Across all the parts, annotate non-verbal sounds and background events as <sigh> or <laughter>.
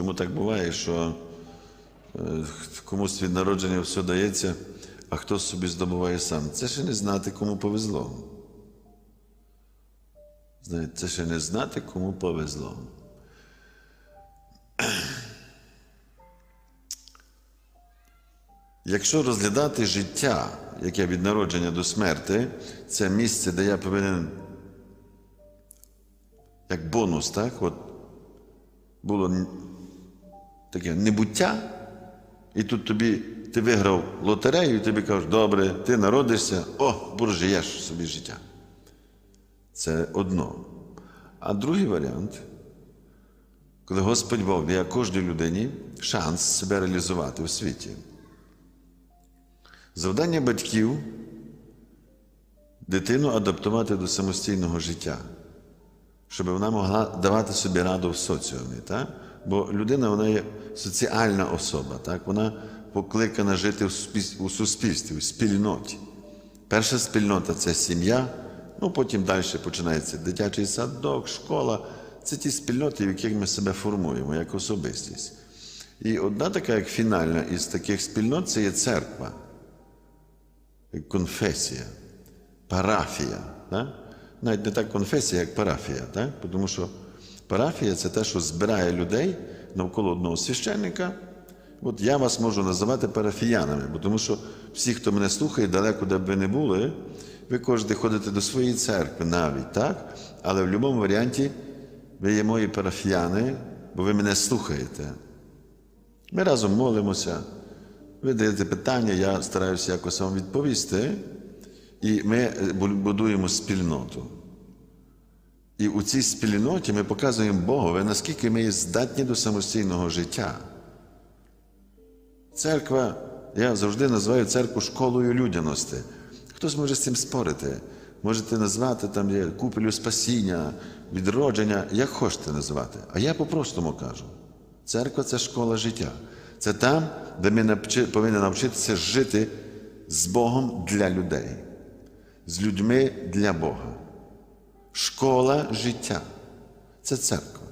Чому так буває, що е, комусь від народження все дається, а хтось собі здобуває сам? Це ще не знати, кому повезло. Знаєте, це ще не знати, кому повезло. Якщо розглядати життя, яке від народження до смерти, це місце, де я повинен, як бонус, так? От було таке небуття, і тут тобі ти виграв лотерею, і тобі кажуть, добре, ти народишся, о, буржуєш собі життя. Це одно. А другий варіант, коли Господь Бог дає кожній людині шанс себе реалізувати у світі. Завдання батьків дитину адаптувати до самостійного життя, щоб вона могла давати собі раду в соціумі. Так? Бо людина вона є соціальна особа, так? вона покликана жити у суспільстві, у спільноті. Перша спільнота це сім'я, ну потім далі починається дитячий садок, школа. Це ті спільноти, в яких ми себе формуємо як особистість. І одна така, як фінальна із таких спільнот, це є церква конфесія, парафія. Так? Навіть не так конфесія, як парафія. Так? Тому що парафія це те, що збирає людей навколо одного священника. От я вас можу називати парафіянами, тому що всі, хто мене слухає, далеко де б ви не були, ви кожен ходите до своєї церкви навіть, так? Але в будь-якому варіанті ви є мої парафіяни, бо ви мене слухаєте. Ми разом молимося, ви даєте питання, я стараюся якось вам відповісти, і ми будуємо спільноту. І у цій спільноті ми показуємо Богові, наскільки ми є здатні до самостійного життя. Церква, я завжди називаю церкву школою людяності. Хтось може з цим спорити. Можете назвати там є купелю спасіння, відродження, як хочете називати. А я по-простому кажу: церква це школа життя. Це там, де ми повинні навчитися жити з Богом для людей, з людьми для Бога. Школа життя це церква.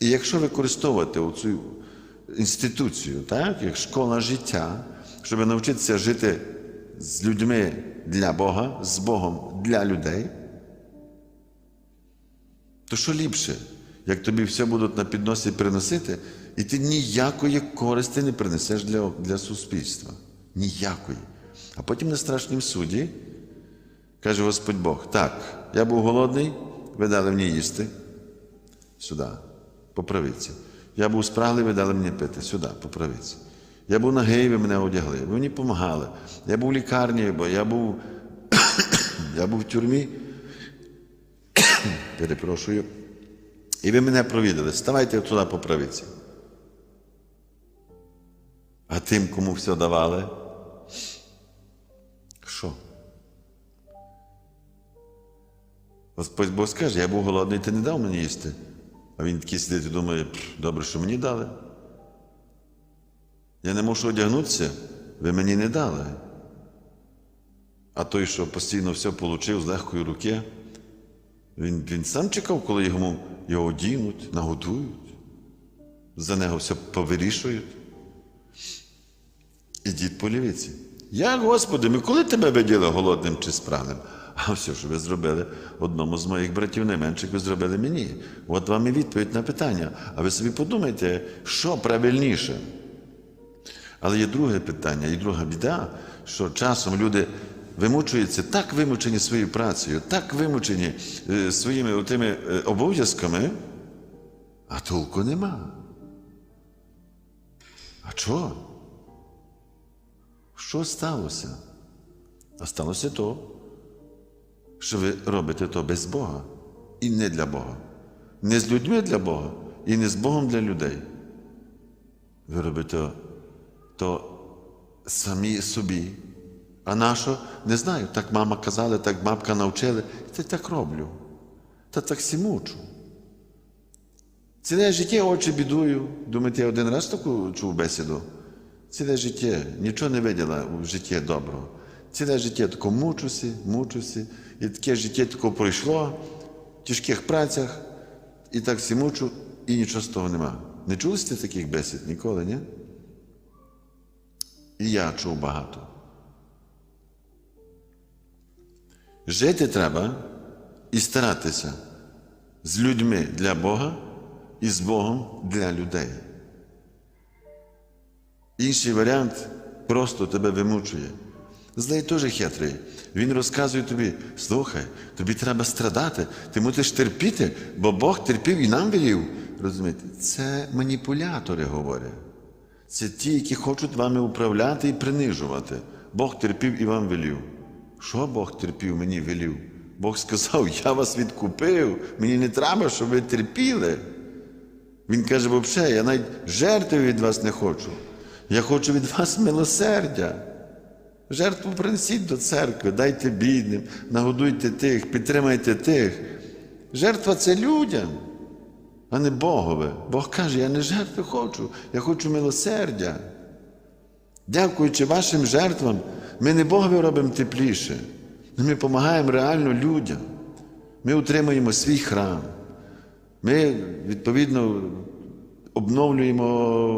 І якщо використовувати цю інституцію, так, як школа життя, щоб навчитися жити з людьми для Бога, з Богом для людей, то що ліпше, як тобі все будуть на підносі приносити, і ти ніякої користі не принесеш для, для суспільства. Ніякої. А потім на страшнім суді каже Господь Бог: так, я був голодний, ви дали мені їсти. Сюди, по правиці. Я був спраглий, ви дали мені пити. Сюди, по правиці. Я був нагий, ви мене одягли. Ви мені допомагали. Я був в лікарні, бо я був, <coughs> я був в тюрмі. <coughs> Перепрошую. І ви мене провідали. Ставайте туди по правиці. А тим, кому все давали. Господь Бог скаже, я був голодний, ти не дав мені їсти. А він такий сидить і думає, добре, що мені дали. Я не можу одягнутися, ви мені не дали. А той, що постійно все отримав з легкої руки, він, він сам чекав, коли йому його одінуть, нагодують, за нього все повирішують. Ідіть по лівіці. Як, Господи, ми коли тебе виділи голодним чи спраглим? А все, що ви зробили одному з моїх братів найменших, ви зробили мені. От вам і відповідь на питання. А ви собі подумайте, що правильніше. Але є друге питання, і друга біда, що часом люди вимучуються так вимучені своєю працею, так вимучені своїми тими е, обов'язками, а толку нема. А чого? Що сталося? А сталося то, що ви робите то без Бога і не для Бога. Не з людьми для Бога і не з Богом для людей. Ви робите то самі собі. А нащо? Не знаю. Так мама казала, так бабка навчила. Та так роблю. Та так сі мучу. Ціле життя очі бідую. Думаєте, я один раз таку чув бесіду? Ціле життя нічого не виділа у житті доброго. Ціле життя тако мучуся, мучуся. І таке життя тако пройшло в тяжких працях, і так сі мучу, і нічого з того нема. Не чули сте таких бесід ніколи, ні? І я чув багато. Жити треба і старатися з людьми для Бога і з Богом для людей. Інший варіант просто тебе вимучує. Злий теж хитрий. Він розказує тобі: слухай, тобі треба страдати, ти мусиш терпіти, бо Бог терпів і нам велів. Розумієте, це маніпулятори говорять. Це ті, які хочуть вами управляти і принижувати. Бог терпів і вам велів. Що Бог терпів, мені велів? Бог сказав, я вас відкупив, мені не треба, щоб ви терпіли. Він каже, взагалі, я навіть жертви від вас не хочу. Я хочу від вас милосердя. Жертву принесіть до церкви, дайте бідним, нагодуйте тих, підтримайте тих. Жертва це людям, а не Богове. Бог каже, я не жертви хочу, я хочу милосердя. Дякуючи вашим жертвам, ми не Богові робимо тепліше, ми допомагаємо реально людям. Ми утримуємо свій храм. Ми, відповідно, обновлюємо,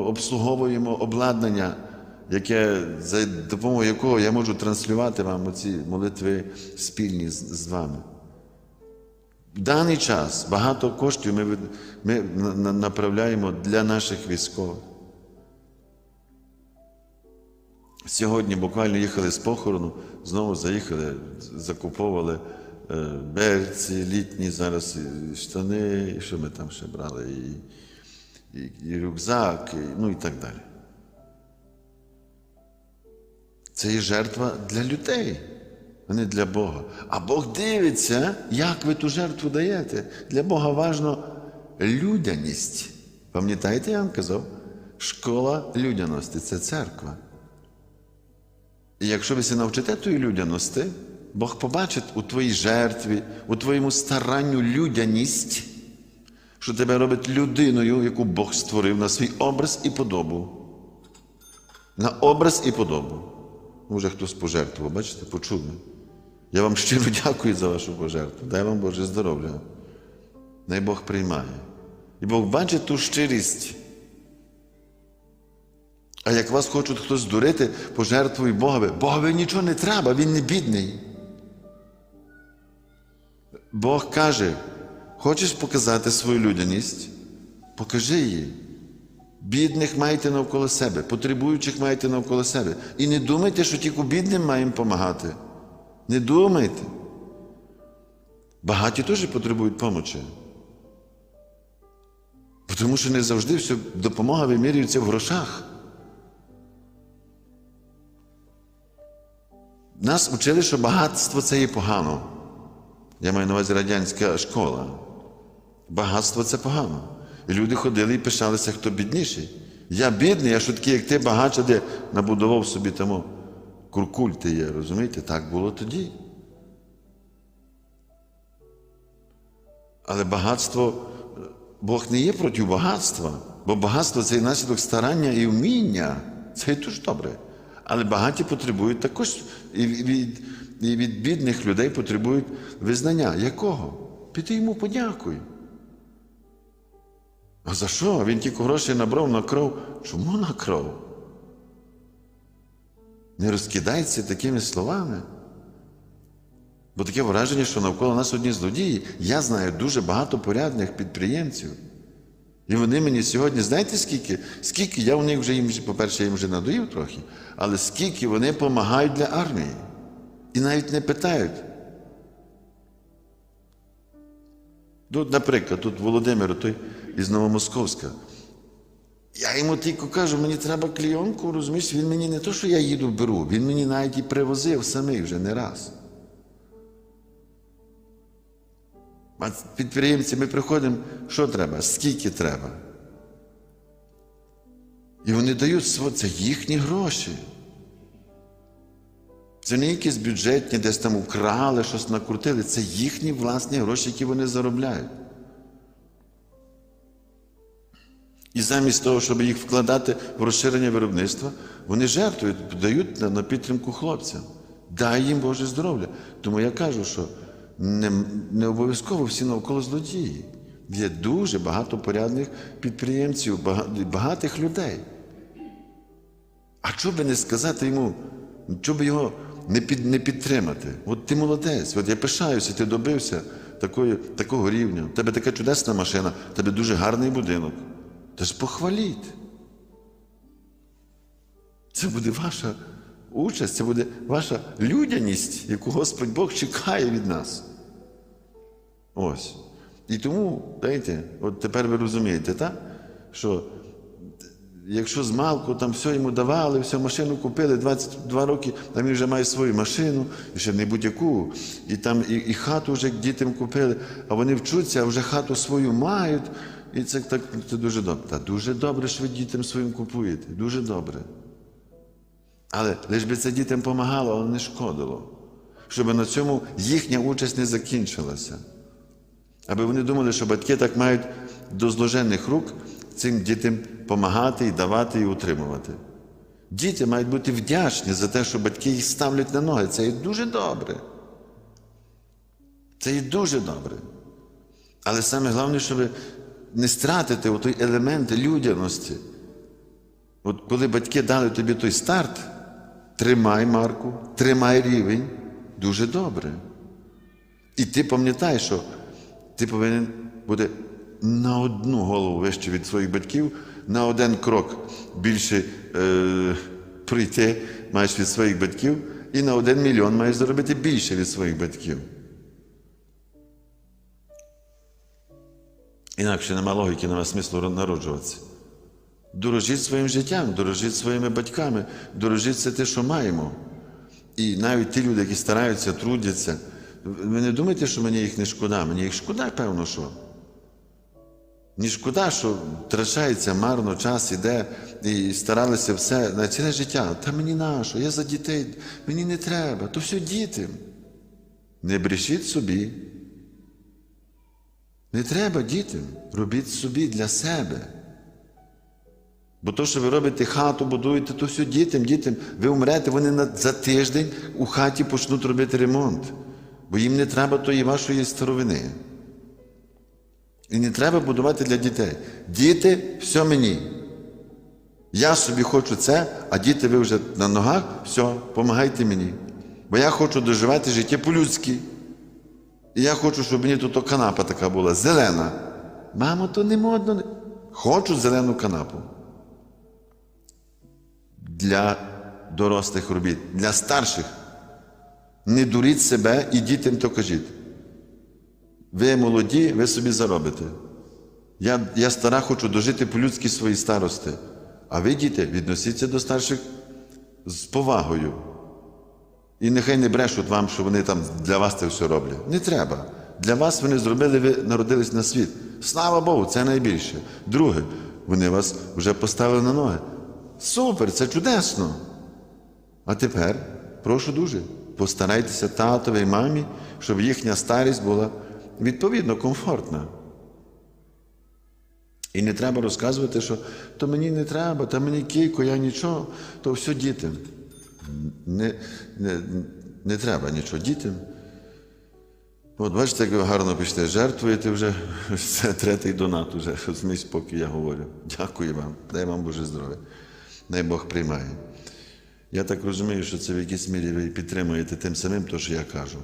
обслуговуємо обладнання, яке, за допомогою якого я можу транслювати вам оці молитви спільні з, з вами. В даний час багато коштів ми, ми на- на- направляємо для наших військових. Сьогодні буквально їхали з похорону, знову заїхали, закуповували е, берці, літні зараз і штани, і що ми там ще брали, і, і, і рюкзак, і, ну і так далі. Це є жертва для людей, а не для Бога. А Бог дивиться, як ви ту жертву даєте. Для Бога важно людяність. Пам'ятаєте, я вам казав? Школа людяності це церква. І якщо ви се навчите тої людяності, Бог побачить у твоїй жертві, у твоєму старанню людяність, що тебе робить людиною, яку Бог створив на свій образ і подобу. На образ і подобу. Може, хтось пожертвував, бачите, почули. Я вам щиро <laughs> дякую за вашу пожертву. Дай вам Боже здоров'я. Най Бог приймає. І Бог бачить ту щирість. А як вас хочуть хтось здурити, пожертвуй Богові. Богові нічого не треба, він не бідний. Бог каже: хочеш показати свою людяність? Покажи її. Бідних маєте навколо себе, потребуючих маєте навколо себе. І не думайте, що тільки бідним маємо допомагати. Не думайте. Багаті теж потребують помочі. Тому що не завжди все допомога вимірюється в грошах. Нас вчили, що багатство це є погано. Я маю на увазі радянська школа. Багатство це погано. І люди ходили і пишалися, хто бідніший. Я бідний, я що такий, як ти багача, де набудував собі тому куркульти є, розумієте? Так було тоді. Але багатство, Бог не є проти багатства, бо багатство це і наслідок старання і вміння. Це і дуже добре. Але багаті потребують також і від, і від бідних людей потребують визнання. Якого? Піти йому подякуй. А за що? Він тільки гроші набрав на кров. Чому на кров? Не розкидайся такими словами. Бо таке враження, що навколо нас одні злодії. Я знаю дуже багато порядних підприємців. І вони мені сьогодні, знаєте скільки? Скільки я у них вже їм, по-перше, я їм вже надоїв трохи, але скільки вони допомагають для армії. І навіть не питають. Тут, наприклад, тут Володимир, той із Новомосковська. Я йому тільки кажу, мені треба клійонку, розумієш, він мені не то, що я їду беру, він мені навіть і привозив самий вже не раз. А підприємці ми приходимо, що треба, скільки треба. І вони дають це їхні гроші. Це не якісь бюджетні, десь там украли, щось накрутили. Це їхні власні гроші, які вони заробляють. І замість того, щоб їх вкладати в розширення виробництва, вони жертвують, дають на, підтримку хлопцям. Дай їм Боже здоров'я. Тому я кажу, що не, не обов'язково всі навколо злодії. Є дуже багато порядних підприємців, багатих людей. А що би не сказати йому, що би його не, під, не підтримати? От ти молодець, от я пишаюся, ти добився такої, такого рівня. У тебе така чудесна машина, у тебе дуже гарний будинок. Та ж похваліть. Це буде ваша участь, це буде ваша людяність, яку Господь Бог чекає від нас. Ось. І тому, знаєте, от тепер ви розумієте, так? що якщо з малку там все йому давали, все машину купили 22 роки, там він вже має свою машину, і ще не будь-яку, і там і, і хату вже дітям купили, а вони вчуться, а вже хату свою мають. І це так це дуже добре. Та дуже добре, що ви дітям своїм купуєте. Дуже добре. Але лиш би це дітям допомагало, але не шкодило. Щоб на цьому їхня участь не закінчилася. Аби вони думали, що батьки так мають до зложених рук цим дітям допомагати і давати і утримувати. Діти мають бути вдячні за те, що батьки їх ставлять на ноги. Це є дуже добре. Це є дуже добре. Але саме головне, щоб не стратити той елемент людяності. От коли батьки дали тобі той старт, тримай марку, тримай рівень, дуже добре. І ти пам'ятай, що ти повинен бути на одну голову вище від своїх батьків, на один крок більше е, прийти маєш від своїх батьків, і на один мільйон маєш заробити більше від своїх батьків. Інакше нема логіки, нема смислу народжуватися. Дорожіть своїм життям, дорожіть своїми батьками, дорожіть все те, що маємо. І навіть ті люди, які стараються, трудяться, ви не думайте, що мені їх не шкода, мені їх шкода, певно, що. Мені шкода, що втрачається марно, час іде і старалися все на ціле життя. Та мені нащо, я за дітей, мені не треба, то все діти. Не брешіть собі. Не треба дітям, робіть собі для себе. Бо то, що ви робите хату, будуєте, то все дітям, дітям. Ви умрете, вони за тиждень у хаті почнуть робити ремонт, бо їм не треба тої вашої старовини. І не треба будувати для дітей. Діти, все мені. Я собі хочу це, а діти ви вже на ногах, все, помагайте мені. Бо я хочу доживати життя по-людськи. І я хочу, щоб мені тут канапа така була, зелена. Мамо, то не модно. Хочу зелену канапу. Для дорослих робіт, для старших. Не дуріть себе і дітям то кажіть. Ви молоді, ви собі заробите. Я, я стара хочу дожити по-людськи свої старости. А ви, діти, відносіться до старших з повагою. І нехай не брешуть вам, що вони там для вас це все роблять. Не треба. Для вас вони зробили, ви народились на світ. Слава Богу, це найбільше. Друге, вони вас вже поставили на ноги. Супер, це чудесно. А тепер, прошу дуже, постарайтеся татові і мамі, щоб їхня старість була відповідно комфортна. І не треба розказувати, що то мені не треба, та мені кілько, я нічого, то все дітям. Не, не, не треба нічого дітям. От бачите, як ви гарно пішли, жертвуєте вже <laughs> це третій донат уже. Змій поки я говорю. Дякую вам, дай вам Боже здоров'я. Дай Бог приймає. Я так розумію, що це в якійсь мірі ви підтримуєте тим самим, то, що я кажу.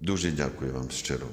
Дуже дякую вам щиро.